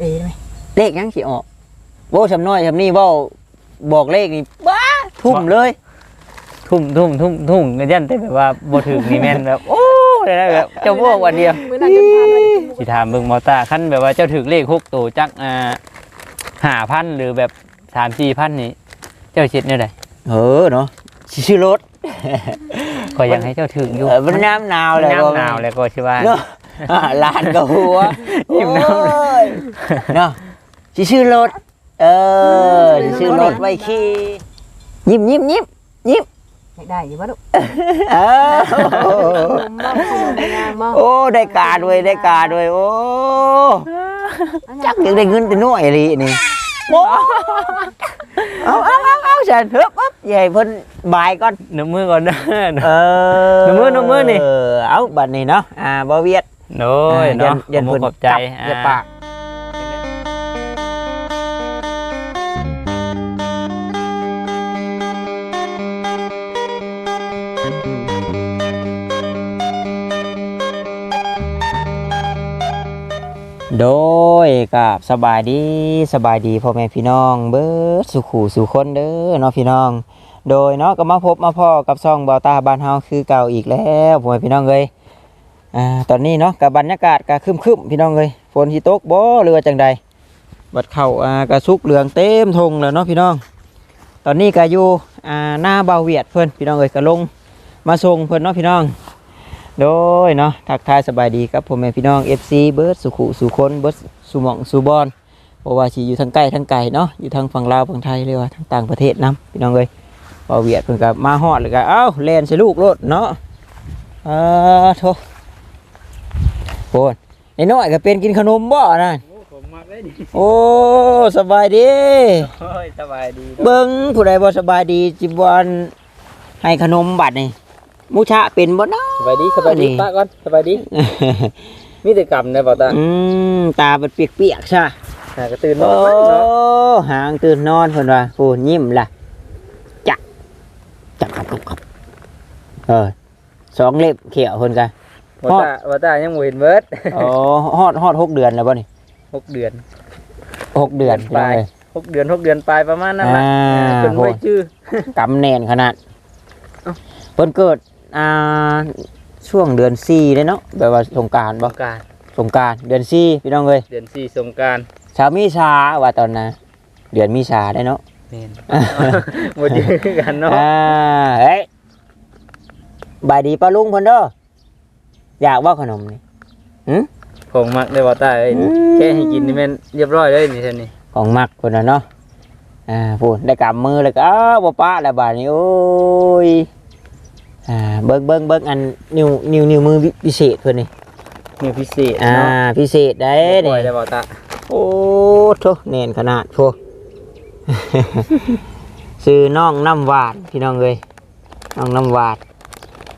เอ้ยไหมเลขยังสิออกโว้ชำน้อยชำนี่เว้าบอกเลขนี่บ้าทุ่มเลย ทุ่มทุ่มทุ่มทุ่มกันยันแต่แบบว่าบ่ถึงนี่แม่นแบบโอ้ได้ได้แบบเจ้าพวกวันเดียวมื้อนั้นจนพาไปสิถามเบิ่งมอตาคันแบบว่าเจ้าถึกเลขหกตัวจักอ่า5,000หรือแบบ3-4,000นี่เจ้าคิดแนวใดเออเนาะสิซื้อรถก็ยังให้เจ้าถึกอยู่เออมันน้ำหนาวเลยน้ำหนาวแล้วก็สิว่าเนาะ อ่าลานกับหัวยิ้มน้ำเลยโอ้ยเนาะสิซื้อรถ เออสิซื้อรถไว้ขี่ยิ้มยิ้มยิ้มยิ้มอยากได้อยู่บ่ลูกเออนมบ่ขนมงามบ่โอ้ได้การด้วยได้การด้วยโอ้จักยังได้เงินแต่น้อยเลยนี่โอ้เอาเอาเอาเอาฉันเฮ้ยปั๊บใหญ่เพิ่นบายก่อน น้ำมือก่อนเด้อเออหนูมือหนูมือนี่ เออเอาบัดนี้เนาะอ่าบ่เวียด โน้ยเนาะยันขเพิ่นขอบใจจับอย่าอ่าปากโดยกับสบายดีสบายดีพ่อแม่พี่น้อง เบิดสุขูสุคนเด้อเนาะพี่น้อง โดยเนาะก็มาพบมาพ่อกับซ่องเบาตาบ้านเฮาคือเก่าอีกแล้วพ่อแม่พี่น้องเอ้ย อ่าตอนนี้เนาะกับบรรยากาศก็ครึมๆพี่น้องเอ้ยฝนสิตกบ่หรือจังใดบัดเข้าอ่ากระสุกเหลืองเต็มทงแล้วเนาะพี่น้อง ตอนนี้ก็อยู่อ่าหน้าเบาเวียดเพิ่อนพี่น้องเอ้ยก็ลงมาส่งเพิ่อนเนาะพี่น้อง โดยเนาะทักทายสบายดีครับพ่อแม่พี่น้อง FC เบิร์ดสุขุสุคนเบิร์ดสุหมองสุบอนเพราะว่าสิอยู่ทางใกล้ทางไกลเนาะอยู่ทางฝั่งลาวฝั่งไทยเลยว่าทางต่างประเทศนํพี่น้องเอ้ยเบาเวียดเพิ่อนก็มาฮอดเลยก็เอ้าแล่นใส่ลูกรถเนาะเออโธ่โอ นไอ้น้อยก็เป็นกินขนมบ่นั่นผมมักได้ดิโอ้สบายดี โอ้ยสบายดีเบิ่งผู้ใดบ่สบายดีจิบวันให้ขนมบัดนี่มุชะเป็นบ่เนาะสบายดีสบายดีนี่ป้าก่อนสบายดีมีแต่กรรมได้บ่ตาอืมตาเป็นเปียกๆใช่หากระตื่นนโอ้อนเนาะหางตื่นนอนเพิ่นว่าโอ้ยิ้มล่ะจักจักครับครับครับเออสองเล็บเขียวเพิ่นกัน บ่ตาบ่ตายังบ่เห็นเบิดอ๋อฮอดฮอดหกเดือนแล้วบ่นี่หกเดือนหกเดือนปลายหกเดือนหกเดือนปลายประมาณนั้นล่ะอ่าจนไว้ชื่อกำแน่นขนาดเอ้าเพิ่นเกิดอ่าช่วงเดือนสี่เลยเนาะแบบว่าสงกรารสบ่งกรารสงกรารเดือนสี่พี่น้องเอ้ยเดือนสี่สงกรารชาวมีชาว่าตอนน่ะเดือนมีชาได้เนาะแม่นบ่เจอกันเนาะอ่าเฮ้ยบายดีป้าลุงเพิ่นเด้อ อยากว่าขนมนี่ของมักได้บ่ตาเอ้ยอืม แค่ให้กินนี่แม่นเรียบร้อยเลยนี่ท่านนี่ของมักเพิ่นน่ะเนาะอ่าพูดได้กำมือแล้วก็อ้าวบ่ปะแล้วบาดนี้โอ้ยอ่าเบิ่งเบิ่งเบิ่งอันนิ้วนิ้วนิ้วมือพิเศษเพิ่นนี่นี่พิเศษอ่าเนาะพิเศษได้ปล่อยนี่ได้บ่ตาโอ้โถแน่นขนาดโถซื้อน้องน้ำหวานพี่น้องเอ้ยน้องน้ำหวาน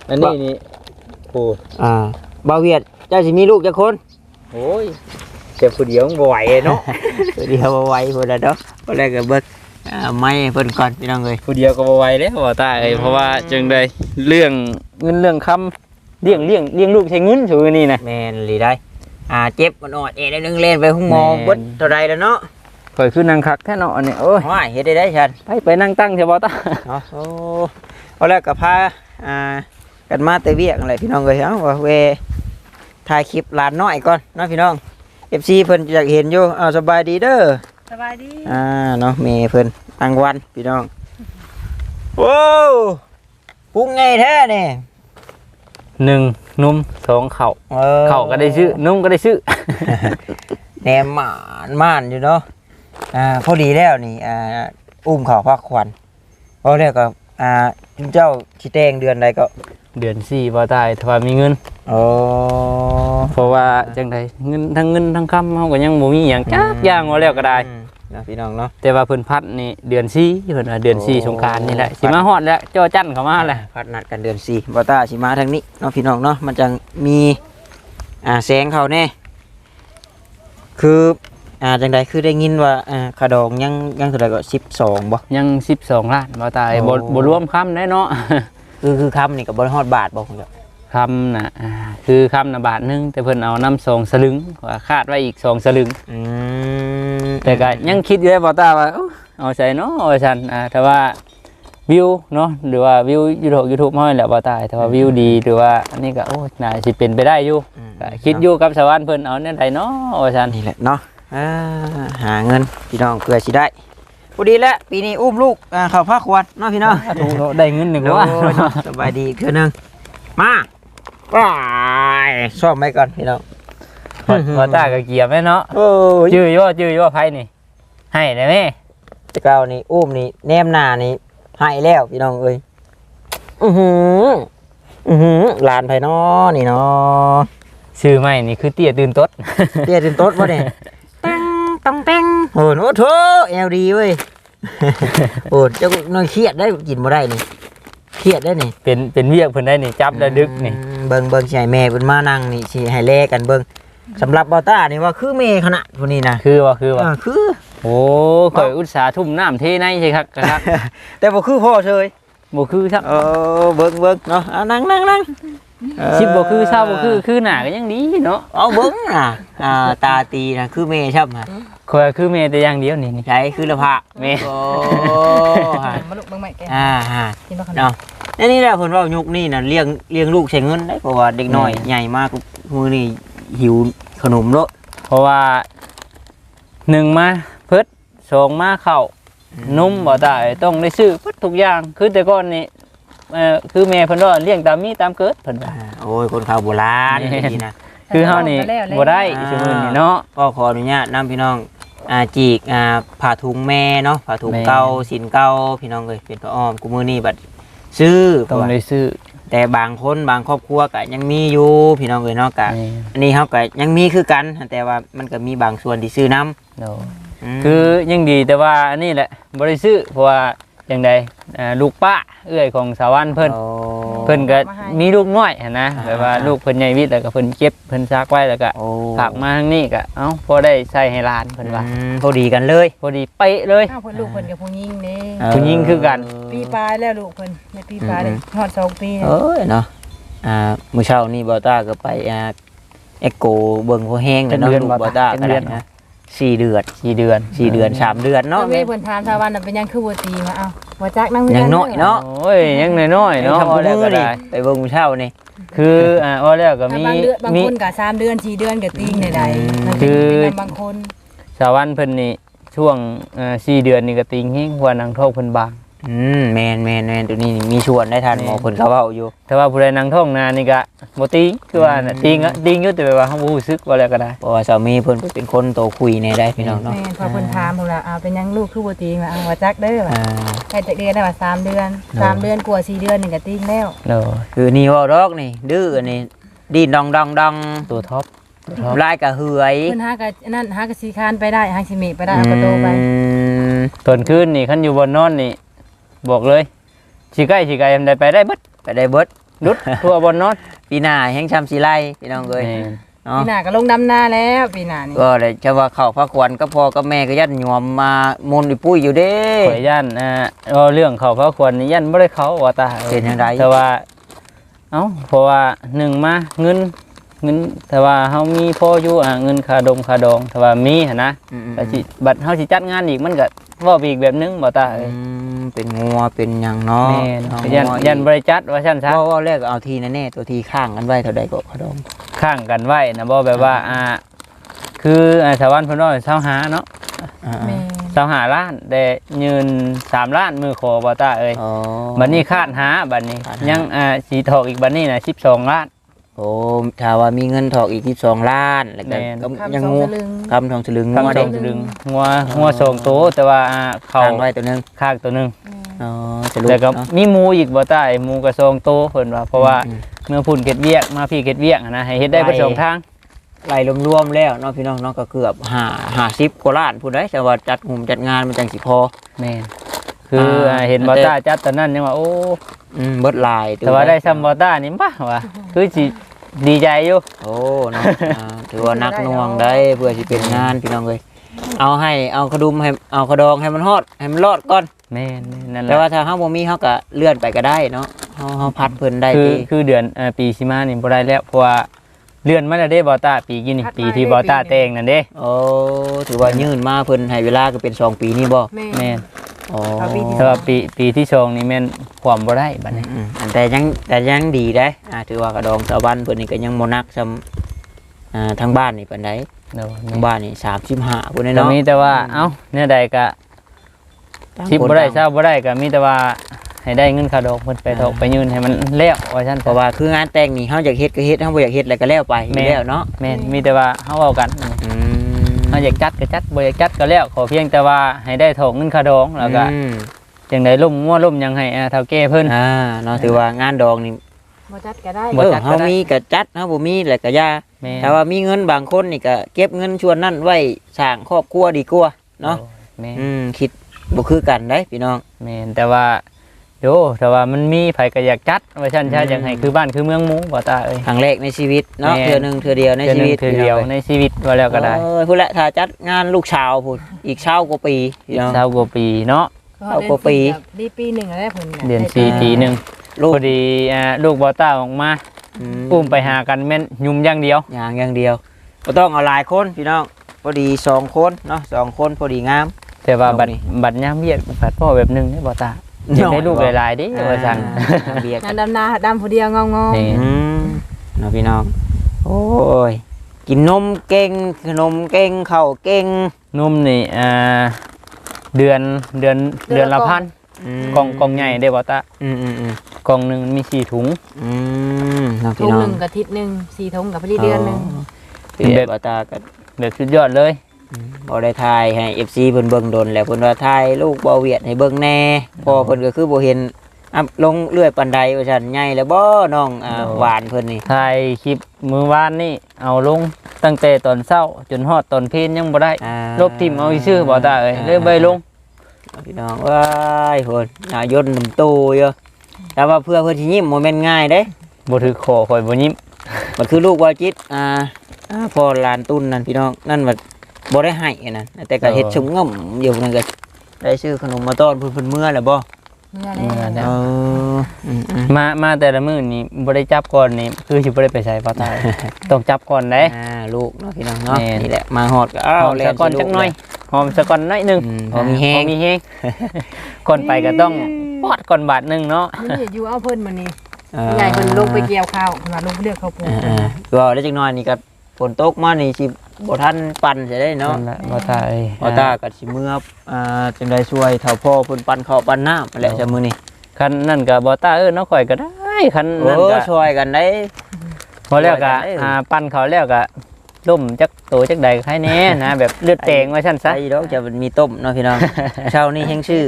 อันนี้นี่ โอ้อ่าบ่าวเวียดเจ้าสิมีลูกจักคนโอ้ยเจ็บผู้เดียวมันบ่ไหวเนาะเดี๋ยวบ่ไหวพุ่นละเนาะบ่ได้ก็เบิกอ่าไม้ให้เพิ่นก่อนพี่น้องเอ้ยผู้เดียวก็บ่ไหวแล้วบ่ตาเอ้ยเพราะว่าจึงได้เรื่องเงินเรื่องคำเลี้ยงเลี้ยงเลี้ยงลูกใช้เงินสูนี่นะแม่นหลีได้อ่าเจ็บมันออดเอได้นึงเล่นไปหุ้งหมอแม่นเบิดเท่าใดแล้วเนาะข่อยคือนางคักแท้เนาะอันนี้โอ้ยว้ายเฮ็ดได้ได้ฉันไปไปนั่งตั้งเถอะบ่ตาเนาะโอ้เอาแล้วก็พาอ่า กันมาแต่เวียกอะไรพี่น้องเอ้ยเอ้าว่าเวถ่ายคลิปหลานน้อยก่อนเนาะพี่น้อง FC เพิ่นอยากเห็นอยู่อ้าวสบายดีเด้อสบายดีอ่าเนาะเมย์เพิ่นรางวัลพี่น้องว้าวปุ้งไงแท้เนี่ยหนึ่งนุ่มสองเข่าออเข่าก็ได้ชื่อนุ่มก็ได้ชื่อแหนมหมานม่านอยู่เนาะอ่าพอดีแล้วนี่อ่าอุ้มเข่าพักควันพอแล้วก็อ่าเจ้าชิแตงเดือนใดก็ เดือนสี่บ่ตายถ้าว่ามีเงิน โอ้เพราะว่าจังไดเงินทั้งเงินทั้งคำเฮาก็ยังบ่มีหยังจักอย่างว่าแล้วก็ได้ อืมเนาะพี่น้องเนาะ แต่ว่าเพิ่นพัดนี่เดือนสี่เพิ่นว่าเดือนสี่โอ้ สงกรานต์นี่แหละสิมาฮอดแล้วจ้อจั่นเข้ามาแหละพัดนัดกันเดือนสี่บอต้าชิมาทางนี้เนาะพี่น้องเนาะมันจะมีอ่าแสงเขาแน่คืออ่าจังใดคือได้ยินว่าอ่าขะดองยังยังเท่าไหร่ก็สิบสองบ่ ยัง 12 ล้านบ่ตายบ่โอ้ บ่รวมคำได้เนาะ คือคือคำนี่กับบริฮอดบาทบอกผมจะคำนะอ่าคือคำนะบาทหนึงแต่เพิ่นเอาน้ำสองสลึงว่าคาดไว้อีกสองสลึง อืมแต่ก็ยังคิดอยู่ได้บ่ตาว่าเอ้าเอาใส่เนาะว่าซั่นอ่าแต่ว่าวิวเนาะหรือว่าวิว YouTube YouTube เฮานี่แหละบ่ตายแต่ว่าวิวดีหรือว่าอันนี้ก็โอ้น่าสิเป็นไปได้อยู่ก็คิดอยู่กับสวรรค์เพิ่นเอาแนวใดเนาะว่าซั่น นี่แหละเนาะอ่าหาเงินพี่น้องเพื่อสิได้ พอดีแล้วปีนี้อุ้มลูกอ่าเข้าภาคควรเนาะพี่น้องถูกได้เงินหนึ่งโอ้ว่ายสบายดีอีกเทื่อนึงมาว้ายซ่อมไว้ก่อนพี่น้องบ่ตาก็เกียบแม่เนาะโอ้ยจื้ออยู่ว่าจื้ออยู่ว่าไผนี่ ให้ได้แม่จะเก้านี่อุ้มนี่แนมหน้านี่ให้แล้วพี่น้องเอ้ยอือหืออือหือลานไผน้อนี่เนาะซื้อใหม่นี่คือเตี้ยตื่นตดเตี้ยจนโต๊ดวะเนี่ยตังตังเต็ง โอ้โหโถเอลดีเว้ยโอ้เจ้าน้อยเครียดได้กินบ่ได้นี่เครียดได้นี่เป็นเป็นเวียกเพิ่นได้นี่จับแล้วดึกนี่อืมเบิ่งเบิ่งสิให้แม่เพิ่นมานั่งนี่สิให้แลกันเบิ่งสำหรับบอต้านี่ว่าคือแม่ขนาดพวกนี้นะคือว่าคือว่าเออคือโอ้ข่อยอุตส่าห์ทุ่มน้ำเทในใช่ครับครับแต่บ่คือพ่อเฉยบ่คือครับเออเบิ่งเบิ่งเนาะเอานั่งนั่งนั่ง เชิบบ่คือเศร้าบ่คือคือหน้าก็ยังดีเนาะเอาเบิ่งน่ะอ่าตาตีนะคือแม่ชับฮะข่อยคือแม่แต่อย่างเดียวนี่นี่ใช่คือละพะแม่โอ้ฮะมาลูกเบิ่งใหม่แกอ่าฮะกินบ่ขนมเนาะอันนี้แหละเพิ่นเว่ายุคนี้น่ะเลี้ยงเลี้ยงลูกใช้เงินได้เพราะว่าเด็กน้อยใหญ่มากมื้อนี้หิวขนมเนาะเพราะว่าหนึ่งมาเพิดสองมาเข้านุ่มบ่ได้ต้องได้ซื้อเพิดทุกอย่างคือแต่ก่อนนี่ เอ่อคือแม่เพิ่นว่าเลี้ยงตามมีตามเกิดเพิ่นว่า อ่าโอ้ยคนข่าวโบราณแม่นี่นะ คือเฮานี่บ่ได้อ่าซุมื้อนี้เนาะ ก็ขออนุญาตนํพี่น้องอ่าจีกอ่าผ้าถุงแม่เนาะผ้าถุงแม่ เก่าสินเก่าพี่น้องเอ้ยเป็นพระอ้อมกูมื้อนี้บัดซื้อเพต้อราะงว่าได้ซื้อแต่บางคนบางครอบครัวก็ยังมีอยู่พี่น้องเอ้ยเนาะก็แม่อันนี้เฮาก็ยังมีคือกัน แต่ว่ามันก็มีบางส่วนที่ซื้อนํเนาะคือยังดีแต่ว่าอันนี้แหละบริสุทธิ์เพราะว่า อย่างใดอ่าลูกป้าเอื้อยของสาววันเพิ่น เพิ่นก็มีลูกน้อยหั้นนะแบบว่าลูกเพิ่นใหญ่วิทย์แล้วก็เพิ่นเก็บเพิ่นซักไว้แล้วก็โอ้ฝากมาทางนี้ก็เอ้าพอได้ใส่ให้หลานเพิ่นว่าอืมพอดีกันเลยพอดีเป๊ะเลย อ้าวเพิ่นลูกเพิ่นกับผู้หญิงนี่ผู้หญิงคือกัน ปีปลายแล้วลูกเพิ่นในปีปลายเลยฮอดสองปีเอ้ยเนาะอ่ามื้อเช้านี่บอต้าก็ไปอ่าเอ็กโกเบิ่งพอแห้งแล้วเนาะเป็นเดือนลูกบ่บอต้าเป็นก็เดืได้อน นะ สี่เดือนสี่เดือนสี่เดือนสามเดือนเนาะเนาะแม่เพิ่นถามชาวบ้านน่ะเป็นยังคือบ่ตีมาเอ้าบ่จักนั่งยังน้อยเนาะ โอ้ยยังน้อยๆเนาะทำว่ากูแล้วมืก็อนี่ได้ ไปเบิ่งมื้อเช้านี่คืออ่าว่าแล้วก็ถ้ามีบางเดือนบางมี คนก็สามเดือนสี่เดือนก็ตีงใดๆมันคืเป็นอเป็นบางคนสาววันเพิ่นนี่ช่วงอ่าสี่เดือนนี่ก็ติงเฮงหัวนางท้องเพิ่นบาง อืมแม่นแม่นแม่นตัวนี้นี่มีชวนได้ทันหมอเพิ่นเขาเว้าอยู่ แต่ว่าผู้ใดนางท้องนานนี่ก็บ่ติงคือว่าน่ะติงอะติงอยู่แต่ว่าเฮาบ่รู้สึกว่าแล้วก็ได้เพราะว่าสามีเพิ่นเป็นคนโตคุยในได้พี่น้องเนาะแม่นพอเพิ่นถามพุ่นล่ะอ้าวเป็นยังลูกคือบ่ตีมาอ้าวบ่จักเด้อว่าอ่า ใกล้จะเดือนได้ว่าสามเดือนสามเดือนกว่าสี่เดือนนี่ก็ตีงแล้วเนาะคือนี่เว่าดอกนี่ ดื้ออันนี่ดินดองดองดองตัวท็อปตัวท็อปลายกะเหือยเพิ่นหาก็นั่นหาก็สีคานไปได้หาสิเมไปได้เอากระโตไปอืมตอนคืนนี่คันอยู่บนนอนนี่ บอกเลยสิใกล้สิไกลทำได้ไปได้เบิดไปได้เบิดดุดทั่วบนนอนปีหน้าแห่งช้ำสีไล่พี่น้องเอ้ยแม่นเนาะปีหน้าก็ลงดำนาแล้วปีหน้านี่ก็เลยจะว่าเข้าพระควันก็พอกับแม่ก็ยันหยวมมามนต์อีปุ้ยอยู่เด้ข่อยย่านอ่าเอาเรื่องเขาพระควรนี่ย่านบ่ได้เขาว่าตาเป็นจังไดแต่ว่าเอ้าเพราะว่าหนึ่งมาเงิน เงินแต่ว่าเฮามีพออยู่อ่าเงินค่าดมค่าดองแต่ว่ามีหั่นนะอืมแต่สิบัดเฮาสิจัดงานอีกมันก็เว้าไปอีกแบบนึงบ่ตาอืเอ้ยมเป็นงัวเป็นหยังเนาะแม่นเอายันงัวอีกยันบริจัดว่าซั่นซะเพราะว่าแรกเอาทีแน่ๆตัวทีข้างกันไว้เท่าใดก็ขอดองข้างกันไว้นะบ่แบบว่าอ่าคืออ่าชาวบ้านเพิ่นว่าเช้าหาเนาะอ่าแม่เช้าหาล้านแต่ยืนสามล้านมือขอบ่ตาเอ้ยอ๋อ บัดนี้คาดหาบัดนี้ คาดหายั ยังอ่าสีทอกอีกบัดนี้น่ะ12ล้าน โอ้ถ้าว่ามีเงินถอกอีก12ล้านแล้วก็แม่น ก็คำยังสองงูสลึงคำทองสลึงคำงัวสเด้องสลึงงัวงัวสองโตวแต่ว่าอ่าเขาข้างไว้ตัวหนึงข้างตัวหนึงอ๋อสรุปแล้วก็เนาะ มีหมูอีกบ่ตาไอ้หมูก็สองโตวเพิ่นว่าเพราะว่าอืม เมื่อพุ่นเก็ดเวียกมาพี่เก็ดเวียกอะนะให้เฮ็ดได้เบิดสองทางไล่รวมๆแล้วเนาะพี่น้องเนาะก็เกือบห้าห้าสิบกว่าล้านพูดได้แต่ว่าจัดหุมจัดงานมันจังสิพอ แม่นคืออ่าเห็นบ่ตาจัดตอนนั้นยังว่าโอ้อืมเบิดลายแต่ว่าได้ซัมบอต้านี่ป่ะวะคือสิ ดีใจอยู่โอ้เนาะอ่าถือว่านักหน่วงได้เพื่อสิเป็นงานพี่น้องเลยเอาให้เอาขดุมให้เอาขดองให้มันฮอดให้มันรอดก่อน แม่นนั่นแหแต่ละว่าถ้าเฮาบ่มีเฮาก็เลื่อนไปก็ได้เนาะเฮาเฮาพัดเพิ่นได้คือที่คือเดือนเอ่อปีสิมานี่บ่ได้แล้วเพราะว่าเลื่อนมาแล้วเด้บ่ตาปีกินนี่ปีที่บ่ตาแต่งนั่นเด้โอ้ถือว่ายื่นมาเพิ่นให้เวลาก็เป็นสองปีนี่บ่แม่แม่น อ๋อเอาปีที่ แต่ว่าปีปีที่สองนี่แม่นความบ่ได้บัดนี้อืมอันแต่ยังแต่ยังดีได้อ่าถือว่ากระดองชาวบ้านเพิ่นนี่ก็ยังบ่นักซำอ่าทางบ้านนี่ปานใดเดี๋ยวทางบ้านนี่35พุ่นแต่เนาะ มีแต่ว่าเอ้าเนี่ยใดก็ต่างชิปคนบ่ได้ต่างเช้าบ่ได้ก็มีแต่ว่าให้ได้เงินค่าดอกเพิ่นไปถกไปยืนให้มันแล้วว่าซั่นเพราะว่าคืองานแต่งนี่เฮาอยากเฮ็ดก็เฮ็ดเฮาบ่อยากเฮ็ดแล้วก็แล้วไปอยู่แล้วเนาะแม่นมีแต่ว่าเฮาเว้ากันอืมเฮาอยากจัดก็จัดบ่อยากจัดก็แล้วขอเพียงแต่ว่าให้ได้ถกเงินค่าดองแล้วก็อืมจังไดล่มงัวล่มหยังให้อ่าเฒ่าแก่เพิ่น อ่าเนาะถือว่างานดองนี่บ่จัดก็ได้บ่เออจัดก็เฮาได้ มีก็จัดเฮาบ่มีแล้วก็อย่าแม่นแต่ว่ามีเงินบางคนนี่ก็เก็บเงินชวนนั่นไว้สร้างครอบครัวดีกว่าเนาะแม่นอืมคิดบ่คือกันได้พี่น้อง แม่นแต่ว่า โดแต่ว่ามันมีไผก็อยากจัดว่าซั่นชาอืมอยากให้คือบ้านคือเมืองหมูบ่ตาเอ้ย ครั้งแรกในชีวิตเนาะแม่ เทื่อหนึงเทื่อเดียวในเทื่อชีหนึ่งวิตเทื่อเดียวในชีวิตว่าแล้วก็ได้เออพูดละถ้าจัดงานลูกชาวพูดอีกเช้ากว่าปีพี่น้องเช้ากว่าปีเนาะเอากว่าปี ดีปีหนึ่งแล้วเพิ่นน่ะเดือนสี่ปีหนึงลูกพอดีอ่าลูกบ่ตาออกมาอืมอุ้มไปหากันแม่นยุ่มอย่างเดียว อย่างอย่างเดียวบ่ต้องเอาหลายคนพี่น้องพอดีสองคนเนาะสองคนพอดีงาม แต่ว่าบัดเอานี่บัดยามเวียกบัดพ่อแบบหนึงนี่บ่ตา อยากได้ลูกหลายๆเด้ว่าซั่นอ่าเบียกนั่นดำนาดำผู้เดียวงองๆนี่อืมเนาะพี่น้อง โอ้ย กินนมเก่งขนมเก่งข้าวเก่งนุ่มนี่อ่าเดือนเดือนเดือนละพันมกล่องกล่องใหญ่ได้บ่ตาอืมอืมอืมกล่องหนึงมีสี่ถุงอืมน้องทุพี่งน้อหงนึ่งกับทิศหนึ่งสี่ทงกับพอดีเดือนหนึ่ง เป็นแบบว่าตาก็แบบสุดยอดเลย บ่ได้ถ่ายให้ FC เพิ่นเบิ่งโดนแล้วเพิ่นว่าถ่ายลูกบ่เวียดให้เบิ่งแหน่พอเพิ่นก็คือบ่เห็นอัพลงเลื่อยปานใดว่าซั่นใหญ่แล้วบ่น้องอ่าหวานเพิ่นนี่ถ่ายคลิปมือวานนี่เอาลงตั้งแต่ตอนเช้าจนฮอดตอนเพลนยังบ่ได้อ่าลบทิมเอาชื่อบ่ตาเอ้ยเลยบ่ได้ลง พี่น้องว้ายเพิ่นหน้ายนต์น้ำโตอยู่แต่ว่าเพื่อเพิ่นสิยิ้มบ่แม่นง่ายเด้ บ่ถือคอข่อยบ่ยิ้มมันคือลูกวาจิตอ่าอ่าพอหลานตุ้นนั่นพี่น้องนั่นว่า บ่ได้ให้นั่นแต่ก็เฮ็ดชมง่อมอยู่นั่นก็ได้ซื้อขนมมาต้อนเพิ่นเพิ่นเมื่อแล้วบ่เมื่อเมื่อแล้วแล้ว เอออืมอืมมามาแต่ละมื้อนี่บ่ได้จับก่อนนี่คือสิบ่ได้ไปใช้บ่ตาเอ้ยต้องจับก่อนเด้ อ่าลูกเนาะพี่น้องเนาะแม่น นี่แหละมาฮอดก็อ้าหวอมแล่สะก่อนสิลูจักหน่อยแหละหอมสะก่อนหน่อยหนึงอืมพอมีแฮง พอมีแฮงก่อนไปก็ต้องปอดก่อนบาทหนึงเนาะ นี่อยู่เอาเพิ่นมื้อนี้เออใหญ่เพิ่นลงไปเกี่ยวข้าวเพิ่นว่าลงไปเลือกข้าวปลูกอ่าๆก็ได้จักหน่อยนี่ก็ฝนตกมานี่สิ บ่ทันปั่นจะได้เนาะนั่นแหละบ่ตาเอ้ยบ่ตาก็สิเมื่ออ่าจังไดช่วยเฒ่าพ่อเพิ่นปั่นข้าวปั่นน้ำนั่นแหละโอ้จะมื้อนี้คันนั่นก็บ่ตาเอ้ยเนาะข่อยก็ได้คันโอ้นั่นก็ช่วยกันได้พอแล้วก็ช่วยกันได้อ่าปั้นเขาแล้วก็ ล่มจักโตจักใดก็ให้แน่นะแบบเลือดแตงว่าซั่นซะใช่ดอกจะมันมีต้มเนาะพี่น้องเช้านี้แฮงชื่อ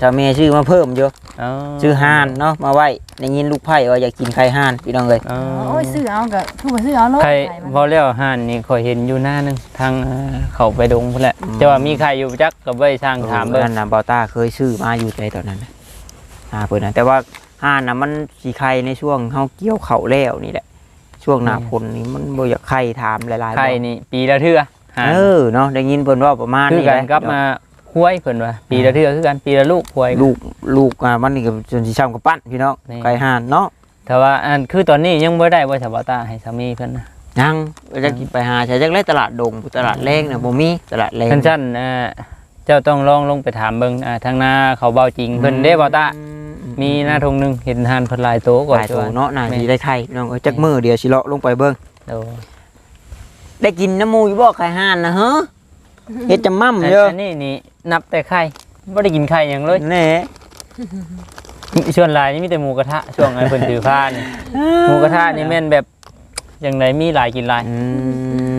ถ้าแม่ชื่อมาเพิ่มอยู่อ๋อชื่อห่านเนาะมาไว้ได้ยินลูกไผ่ว่าอยากกินไข่ห่านพี่น้องเอ้ยอ๋อโอ้ยซื้อเอาก็คือบ่ซื้อเอาโลดใครไข่มันพอแล้วห่านนี่ข่อยเห็นอยู่หน้านึงทางอ่าเขาไปดงพุ่นแหละแต่ว่ามีใครอยู่จักก็บ่ได้สร้างถามเบิ่งนั่นน่ะบอต้าเคยซื้อมาอยู่ในตอนนั้นน่ะอ่าเพิ่นน่ะแต่ว่าห่านน่ะมันสิไข่ในช่วงเฮาเกี่ยวข้าวแล้วนี่แหละ ช่วงหน้าฝนนี่มันบ่อยากไข่ถามหลายๆใครบ่นี่ปีละเทื่อห่านเออเนาะได้ยินเพิ่นว่าประมาณคือนี้กันแหละกับมาห้วยเพิ่นว่าปีละเทื่อคือกันปีละลูกห้วย ลูกลูกอ่ามันนี่ก็จนสิช้ำกับปั้นพี่น้องนี่ไข่ห่านเนาะแต่ว่าอันคือตอนนี้ยังบ่ได้ว่าสบตาให้สามีเพิ่นนะยังจะกินไปหาใช้จักไล่ตลาดดงตลาดแรงน่ะบ่มีตลาดแรงท่านชั้นๆอ่าเจ้าต้องลองลงไปถามเบิ่งอ่าทางหน้าเขาเบาจริงเพิ่นเด้บ่ตาอืมี หน้าทงหนึงเห็นทานเพิ่นหลายโตก่อนหลายตัวจ้เนาะน่าแม่สิได้ไทยพี่น้องเอ้ยจักมือเดียวสิเลาะลงไปเบิ่งโอ้ได้กินน้ำมูอยู่บ่ไข่ห่านนะฮะเฮ็ดจะมั่มอันเยอะอันนี้นี่นับแต่ไข่บ่ได้กินไข่หยังเลยแน่ส่วนหลายนี่มีแต่หมูกระทะช่วงไอ้เพิ่นถือผ้านี่หมูกระทะนี่แม่นแบบจังไดมีหลายกินหลายอืม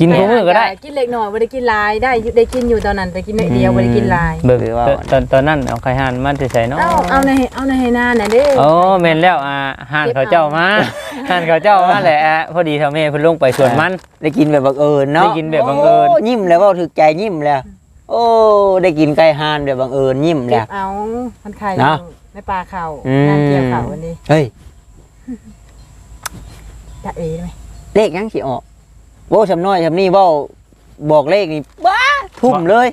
กินคู่มือก็ได้ กินเล็กน้อยบ่ได้กินหลายได้อยู่ได้กินอยู่ตอนนั้นแต่กินน้อยเดียวบ่ได้กินหลายเบิ่งตอนตอนนั้นเอาไข่ห่านมาใส่เนาะเอาเอาในเอาในให้หน้าน่ะเด้โอ้แม่นแล้วอ่าห่านเขาเจ้ามาห่านเขาเจ้ามาแหละอะพอดีเท่าแม่เพิ่นลงไปสวนมันได้กินแบบบังเอิญเนาะได้กินแบบบังเอิญโยิ้มแล้วเว่าถึกใจยิ้มแล้วโอ้ได้กินไก่ห่านแบบบังเอิญยิ้มเก็แล้วบเอามันไข่เนาะในปลาเข่าอืมน้ำเกี่ยวเข่าอันนี้เฮ้ยจะเอ๋ไหมเลขยังสิออก โว้ชำน้อยชำนี่เว้าบอกเลขนี่บ้าทุ่มเลย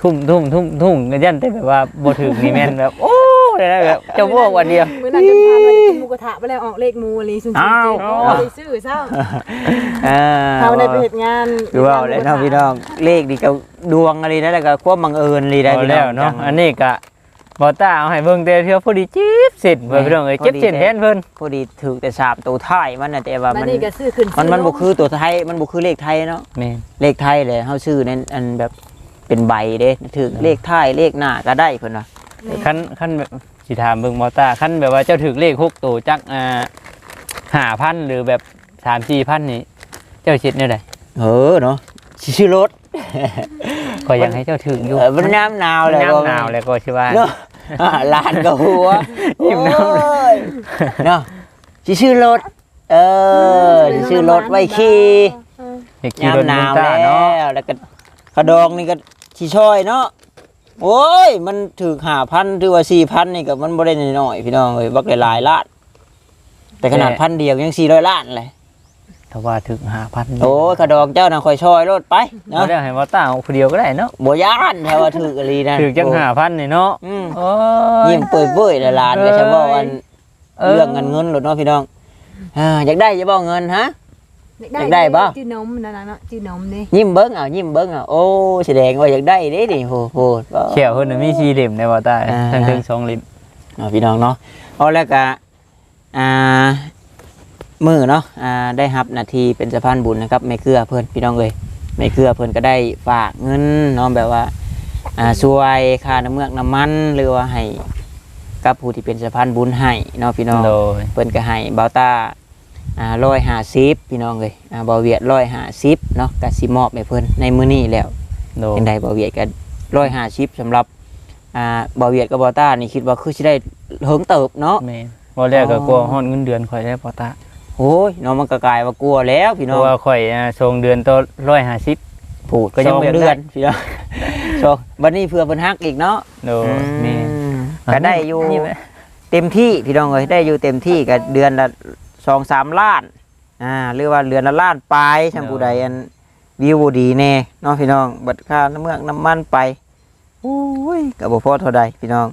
ทุ่มทุ่มทุ่มทุ่มกันยันแต่แบบว่าบ่ถึงนี่แม่นแบบ โอ้เลยนะแบบเจ้าโบกวันเดียว มื้อนั้นจนพาไปกินหมูกระทะไปแล้วออกเลขหมูอะไรซุ่มๆอ้าวโอ้ยซื้อเศร้าอ่าเขาได้ไปเฮ็ดงานดูว่าเลยเนาะพี่น้องเลขดีกับดวงอะไรนั่นแหละก็ความบังเอิญอะไรได้เอาพี่น้แล้อวงเนาะจังอันนี้ก็ บอต้าเอาให้เบิ่งแต่เพียวพอดีจิ๊บเสร็จเพิ่นพี่น้องเอ้ยพอเจ็บดีเส้นแทนเพิ่นพอดีถูกแต่สามตัวท้ายมันน่ะแต่ว่าบัดมันนี้ก็ซื้อขึ้นมันมันซื้บ่ลงคือตัวไทยมันบ่คือเลขไทยเนาะแม่นเลขไทยเลยเฮาซื้อในอันแบบเป็นใบเด้ถึงเลขท้ายเลขหน้าก็ได้เพิ่นว่าคันคันแบบสิถามเบิ่งบอต้าคันแบบว่าเจ้าถึกเลขหกตัวจักอ่า5,000หรือแบบ3-4,000นี่เจ้าคิดแนวใด เออเนาะชื่อรถ ก็อยากให้เจ้าถึกอยู่ เออมันน้ำหนาวเลยน้ำหนาวแล้วก็สิว่าเนาะอ่าลานกับหัวยิ้มน้ำเลยโอ้ยเนาะสิชื่อรถ เออสิชื่อรถไว้ขี่อยากขี่ยามรถหนาวตาแล้เนาะวแล้วก็กระดองนี่ก็ชีช่อยเนาะโอ้ย มันถือหาพันถือว่าสี่พันนี่ก็มันบ่ได้น้อยๆพี่น้องเอ้ยบักหลายๆล้านแต่ขนาดพันเดียวยังสี่ร้อยล้านเลย ถ้าว่าถึก5,000โอ้ยกระดองเจ้าน่ะคอยช่อยรถไปเนาะเนาะได้ให้บอต้าเอาผู้เดียวก็ได้เนาะบ่ย่านแท้ว่าถือกะลีนั่นถึกจัง5,000นี่เนาะอืมโอ้ยยิ้มเปื่อยๆเลยหลานก็จะบอกว่าเออเรื่องเงินเงินหลุดเนาะพี่น้องอ่าอยากได้จะบอกเงินฮะอยากได้ปะจื้อนมนั่นน่ะเนาะจื้อนมนี่ยิ้มเบิ้งเอายิ้มเบิ้งเอาโอ้แสดงว่าอยากได้เด้ดิโหโหดบ่เขียวเพิ่นนะมีสี่เหลี่ยมในบ่ใต้อ่าทั้งถึงสองเหลี่ยมอ่าพี่น้องเนาะเอาแล้วก็อ่า มือเนาะอ่าได้รับหนาทีเป็นสะพานบุญนะครับไม่เกลือเพิ่นพี่น้องเลยไม่เกลือเพิ่นก็ได้ฝากเงินเนาะแบบว่าอ่าช่วยค่าน้ำเมือกน้ำมันหรือว่าให้กับผู้ที่เป็นสะพานบุญให้เนาะพี่น้องโดย เพิ่นก็ให้เบาตาอ่าร้อยห้าสิบพี่น้องเลยอ่าเบาเวียดร้อยห้าสิบเนาะก็สิมอบให้เพิ่นในมื้อนี้แล้ว โดย เป็นใดเบาเวียดก็ร้อยห้าสิบสำหรับอ่าเบาเวียดกับเบาตานี่คิดว่าคือสิได้เฮิงเติบเนาะ แม่นบ่แรกก็กลัวฮอดเงินเดือนข่อยได้บ่ตา โอ้ยเนาะมันก็กลายว่ากลัวแล้วพี่เพน้องราะว่าข่อยอ่าส่งเดือนต่อ150ผูดก็ยังสองบ่เดืเดืออน นพี่น้องสองบัดนี้เพื่อเพิ่นฮักอีกเนาะโดยแม่นอืมก็ได้อยู่นี่ไหมเต็มที่พี่น้องเอ้ยได้อยู่เต็มที่ก็เดือนละสองสามล้านอ่าหรือว่าเดือนละล้านปลายทำผู้ใดอันวิวบ่ดีแน่เนาะพี่น้องบัดค่าน้ำเมือกน้ำมันไปโอ้ยก็บ่พอเท่าใดพี่น้อง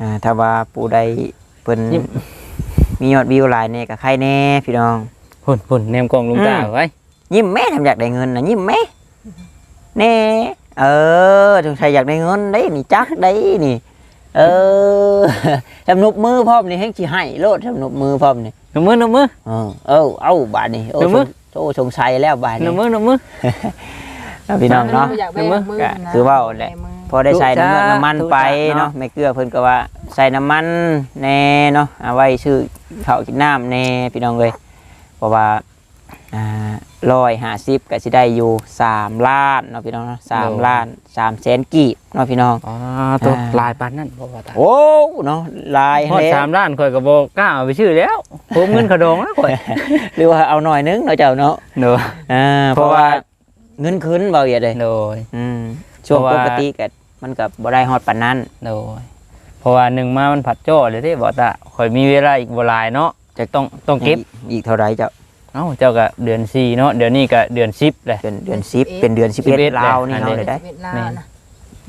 อ่าถ้าว่าผู้ใดเพิ่น มียอดวิวหลายแน่ก็ใครแน่พี่น้อง พุ่นพุ่นแนมกล้องลุงตาอืม ไว้ยิ้มแม่ทำอยากได้เงินนะยิ้มแม่แน่เออสงสัยอยากได้เงินได้นี่จักได้นี่ เออ ทำนุบมือพร้อมนี่ให้สิให้โลดทำนุบมือพร้อมนี่หนูมือหนูมือ เออเออเอาบาดนี่โอ้เดี๋ยวมึงสงโอ้สงสัยแล้วบาดหนูนี่มือหนูมือเอาพี่น้องเนาะ อยากไปเดี๋ยวมึงมือก็นะคือว่าแหละไปมือ พอได้ใส่น้ำมันถูกจ้าน้ำมันไปถูกจ้าเนาะเนาะไม่เกลือเพิ่นก็ว่า ใส่น้ำมันแน่เนาะเอาไว้ซื้อข้าวกินน้ำแน่พี่น้องเลยเพราะว่าอ่าร้อยห้าสิบก็สิได้อยู่สามล้านเนาะพี่น้องเนาะสามล้านสามแสนกีบเนาะพี่น้องอ๋อตัวอ่าลายปานนั่นบ่ว่าตาโอ้เนาะลายฮอดแล้วสามล้านข่อยก็บ่กล้าเอาไปชื่อแล้วผมเงินขะดองแล้วข่อยหรือว่าเอาหน่อยนึงเนาะเจ้าเนาะโดยอ่าเพเพราะราะว่าว่าเงินคืนเบาอย่าเลยโดยอืมช่วงเพราะปว่ากติก็ มันกับบ่ได้ฮอดปานนั้นโดยเพราะว่าหนึ่งมามันผัดจ้อเลยเด้บ่ตาข่อยมีเวลาอีกบ่หลายเนาะจะต้องต้องเก็บอีอีกเท่าไรเจ้าเอ้าเจ้าก็เดือน4เนาะเดือนนี้ก็เดือน10เลยเดือนเดือนสิบเป็นเดือนสิบเอ็ด11ลาวนี่อันเนาะนี้เลยได้สิบเอ็ดล้าแม่นนนะ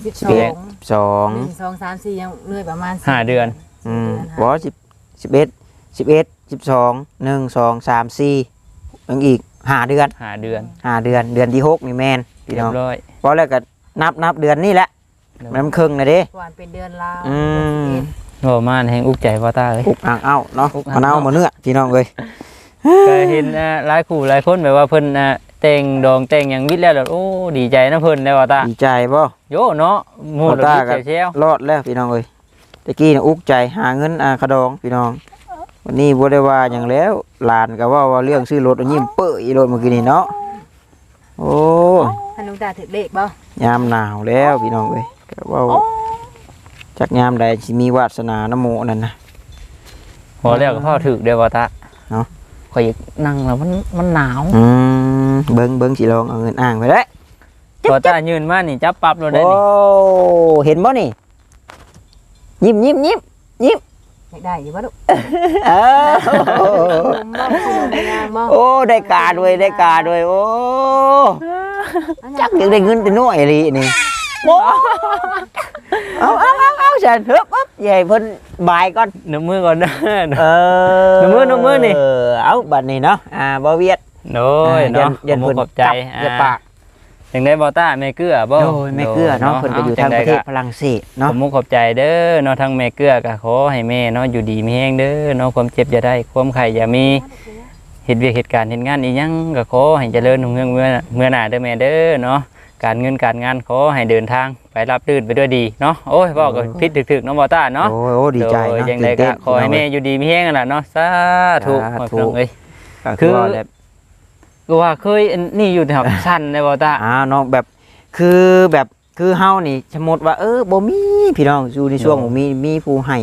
สิบสิสบอเอ็ดงสองหนึ่งสองสามสี่ยังเลื่อยประมาณห้าเดือนอืมสี่บ่สิบสิบเอ็ดสิบเอ็ดสิบสองหนึ่งสองสามสี่ยังอีกห้าเดือนห้าเดือนห้าเดือนเดือนที่หกนี่แมนพี่เรีน้ยองบร้อยพอแล้วก็นับนับเดือนนี่แหละ มันครึ่งนะเด้วันเป็นเดือนลาวอืมโอ้มาแห่งอุกใจบ่ตาเอ้ยอุกอ่างเอ้าเนาะอุกอ่างมะนาวเอ้ามะเนื้อพี่น้องเลยก็เห็นอ่าหลายคู่หลายคนแบบว่าเพิ่นอ่าแต่งดองแต่งหยังวิทย์แล้วแล้วโอ้ดีใจนะเพิ่นได้ว่าตาดีใจบ่โยเนาะหมู่บ่เราตาดีกัใจนเชียวรอดแล้วพี่น้องเลยตะกี้น่ะอุกใจหาเงินอาขะดองพี่น้อง วันนี้บ่ได้ว่าอย่างแล้วหลานก็ว่าว่าเรื่องซื้อรถเอายิ้มเปื้อยรถเมื่อกี้นี่เนาะโอ้ยท่านลุงตาถึกเลขบ่ยามหนาวแล้วพี่น้องเอ้ย ก็เว่าจักยามใดสิมีวาสนาน้ำโมนั่นนะ พอแล้วก็พ่อถึกได้ว่าตาเนาะ ข่อยอยากนั่งแล้วมันมันหนาวอืมเบิ่งเบิ่งสิลองเอาเงินอ่างไปเด้อพอตายืนมานี่จับปรับเราได้โอ้นี่เห็นบ่นี่ ยิ้มยิ้มยิ้มยิ้มอยากได้อยู่บ่ลูกเออขนมบ่ขนมงามบ่โอ้ได้การด้วยได้การด้วยโอ้จักยังได้เงินแต่น้อยเลยนี่ โอ้เอาเอาเอาเอาฉันฮึบฮึบใหญ่เพิ่นบายก่อนน้ำมือก่อนเด้อเออน้ำมือน้ำมือนี่ เออเอาบัดนี้เนาะอ่าบ่เวียดโดยเนาะยันขเพิ่อนบขอบใจจับอย่าปากจังได้บ่ต้าแม่เกลือบ่โดยไม่เกลือเนาะเพิ่นก็อยู่ทางประเทศฝรั่งเศสขเนาะอบมุกขอบใจเด้อเนาะทั้งแม่เกลือก็ขอให้แม่เนาะอยู่ดีมีแฮงเด้อเนาะความเจ็บอย่าได้ความไข้อย่ามีเฮ็ดเวียกเหตุการณ์เฮ็ดงานอีหยังก็ขอให้เจริญรุ่งเรืองเมื่อเมื่อหน้าเด้อแม่เด้อเนาะ การเงินการงานขอให้เดินทางไปรับรื่นไปด้วยดีเนาะโอ้ยเว้าก็ผิดถึกๆเนาะบ่ต้าเนาะโอ้ยโอ้ดีใจโดยเนาะยังไงตื่นก็เต้นขอให้แม่อยู่ดีมีแฮงนั่นล่ะเนาะสาธุสาธุขอบคุณเอ้ยก็คืคืออว่าแบบก็ว่าเคยอันนี่อยู่แถวสั้นในบ่ต้าอ้าวเนาะแบบคือแบบคือเฮานี่สมมติว่าเออบ่มีพี่น้องอยู่ในช่วงโอ้บ่มีมีผู้ให้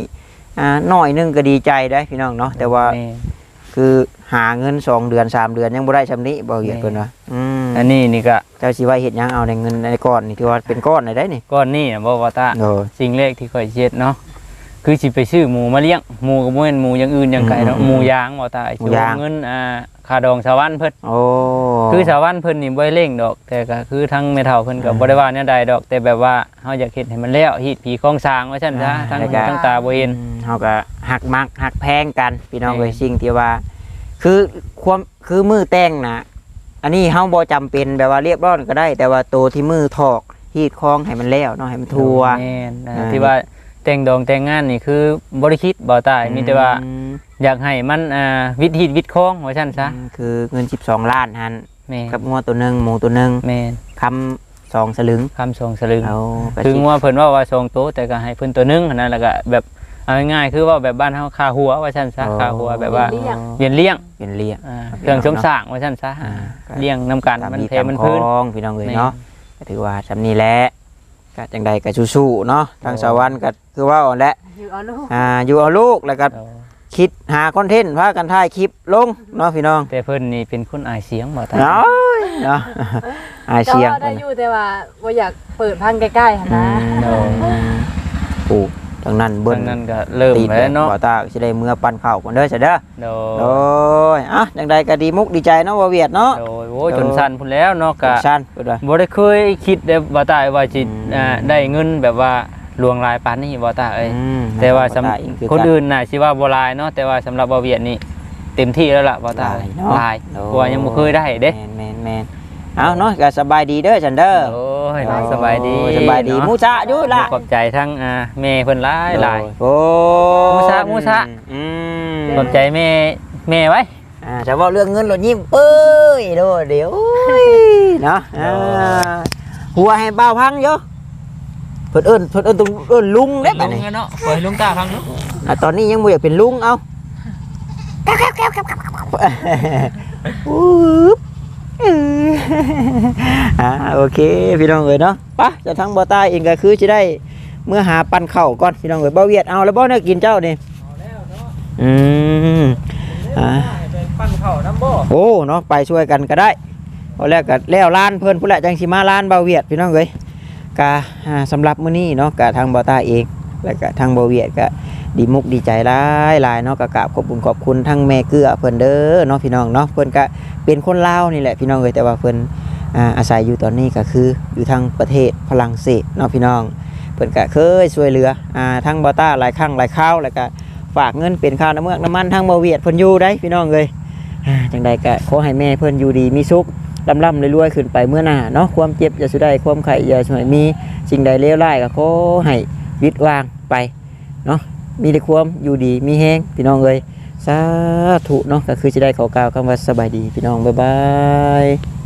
อ่าน้อยหนึงก็ดีใจได้พี่น้องเนาะแต่ว่าแม่ คือหาเงินสองเดือนสามเดือนยังบ่ได้ชำนี้บ่เวียดแม่เพิ่นว่าอืมอันนี้นี่ก็เจ้าสิว่าเฮ็ดหยังเอาในเงินในก้อนนี่ที่ว่าเป็นก้อนได้ได้นี่ก้อนนี่นะบ่บ่ต้าโอ้สิ่งแรกที่ข่อยเช็ดเนาะ คือสิไปซื้อหมูมาเลี้ยงหมูก็บ่แม่นหมูอย่างอื่นอย่างไก่เนาะอืมหมูยางบ่ตายหมูยาง เงินอ่าค่าดองชาวบ้านเพิ่นโอ้ คือชาวบ้านเพิ่นนี่บ่ได้เร่งดอก แต่ก็คือทั้งแม่เฒ่าเพิ่นก็บ่ได้ว่าแนวใดดอก แต่แบบว่าเฮาอยากเฮ็ดให้มันแล้วฮีดผีคองสร้างว่าซั่นซะทั้งหูทั้งตาบ่เห็นอืมเฮาก็หักมักหักแพงกัน พี่น้องแม่เอ้ยสิ่งที่ว่า คือความคือมือแต่งนะอันนี้เฮาบ่จำเป็นแบบว่าเรียบร้อยก็ได้ แต่ว่าตัวที่มือถอกฮีดคล้องให้มันแล้วเนาะให้มันทั่ว แม่นนะอ่า ที่ว่า แต่งดองแต่งงานนี่คือบ่ได้คิดบ่ตายมีแต่ว่าอืมอยากให้มันอ่าวิถีวิตคองว่าซั่นซะคือเงิน 12 ล้านหันแม่นกับงัวตัวหนึงหมูตัวหนึงแม่นคำสองสลึงคำทรงสลึง เอาก็ถึงสิว่าเพิ่นว่าว่าทรงโตะแต่ก็ให้เพิ่นตัวหนึงหั้นนะแล้วก็แบบเอาง่ายๆคือว่าแบบบ้านเฮาคาหัวว่าซั่นซะคาหัวแบบว่าเลี้ยงเวียนเลี้ยงเป็นเลี้ยง อ่าเครื่องสมสร้างว่าซั่นซะอ่า เลี้ยงนํกันมันเพมันพื้นตามพี่น้องเอ้ยแม่เนาะก็ถือว่าจำนี้แหละ ก็จังใดก็สู้ๆเนาะทางสวรรค์ก็คือว่าอ่อนและอยู่เอาลูกอ่าอยู่เอาลูกแล้วก็เอาคิดหาคอนเทนต์พากันถ่ายคลิปลงเนาะพี่น้องแต่เพิ่นนี่เป็นคนอายเสียงบ่ตาเนาะเนาะอายแต่เสียงว่าได้อยู่แต่ว่าบ่อยากเปิดพังใกล้ๆหั่นนะโอ้ ทางนั้นเบิ้เบิ่ลงนั้นก็เริ่มติดแล้วเนาะบ่ตาสิได้เมื่อปั่นข้าวก่อนเด้อซะเด้อโดโอ้ยอะจังใดก็ดีมุกดีใจเนาะว่าเวียดเนาะโดยโอ้ยจนสั่นพุ่นแล้วเนาะก็ชันเพิ่นว่าบ่ได้เคยคิดเด้บ่ตาว่าสิอืมอ่าได้เงินแบบว่าลวงลายปานนี้บ่ตาเอ้ยอืมแต่ว่าสำบ่ตเองอคนกัอื่นน่ะสิว่าบ่หลายเนาะแต่ว่าสำหรับบ่าวเวียดนี่เต็มที่แล้วล่ะบ่ตาหลายเนาะหลายโอ้เพราะว่ายังบ่เคยได้เด้แม่นแม่นแม่นเอาเนาะก็สบายดีเด้อฉันเด้อโอ้ยเนาะสบายดีโอ้สบายดีเนะมูจะอยู่ล่ะขอบใจทั้งอ่าแม่เพิ่นหลายหลายโอ้มูซะมูซะอืมขอบใจแม่แม่ไว้อ่าจะว่าเรื่องเงินหลดยิ้มเอ้ยโดดเดี๋ยวเนาะอ่าหัวให้เบาพังเยอะเพิ่นเอิ้นเพิ่นเอิ้นตรงเอิ้นลุงเด้ลุบัดงนี้เนาะปล่อยลุงตาฟังเนาะอะตอนนี้ยังบ่อยากเป็นลุงเอาอุ๊บอื้อ อ่าโอเค พี่น้องเอ้ยเนาะไปะจะทั้งบ่ตายเองก็คือจะได้เมื่อหาปันข้าวก่อนพี่น้องเอ้ยบ่เวียดเอาแล้วบ่เน่ากินเจ้านี่อืมอ่าปั้นข้าวน้ำบ่โอ้เนาะไปช่วยกันก็ได้พอแรกก็แล้วล้านเพิ่นพุ่นแหละจังสิมาล้านเบาเวียดพี่น้องเอ้ยกะอ่าสำหรับมื้อนี้เนาะกะทางบ่ตาเองแล้วก็ทางเบาเวียดก็ ดีมุกดีใจหลายลายเนาะก็กราบขอบคุณขอบคุณทั้งแม่เกื้อเพิ่นเด้อเนาะพี่น้องเนาะเพิ่นก็เป็นคนลาวนี่แหละพี่น้องเอ้ยแต่ว่าเพิ่นอาอาศัยอยู่ตอนนี้ก็คืออยู่ทางประเทศฝรั่งเศสเนาะพี่น้องเพิ่นก็เคยช่วยเหลืออ่าทางบ่ตาหลายครั้งหลายคราวแล้วก็ฝากเงินเป็นค่าน้ำเมือกน้ำมันทางเบาเวียดเพิ่นอยู่ได้พี่น้องเอ้ยจังใดก็ขอให้แม่เพิ่นอยู่ดีมีสุขลำล่ำรวยๆขึ้นไปเมื่อหน้าเนาะความเจ็บอย่าสุดได้ความไข่อย่าช่วยมีสิ่งใดเลวร้ายก็ขอให้วิตวางไปเนาะ มีแต่ความอยู่ดีมีแห้งพี่น้องเลยสาธุเนาะก็คือจะได้ขอกล่าวคำว่าสบายดีพี่น้องบ๊ายบาย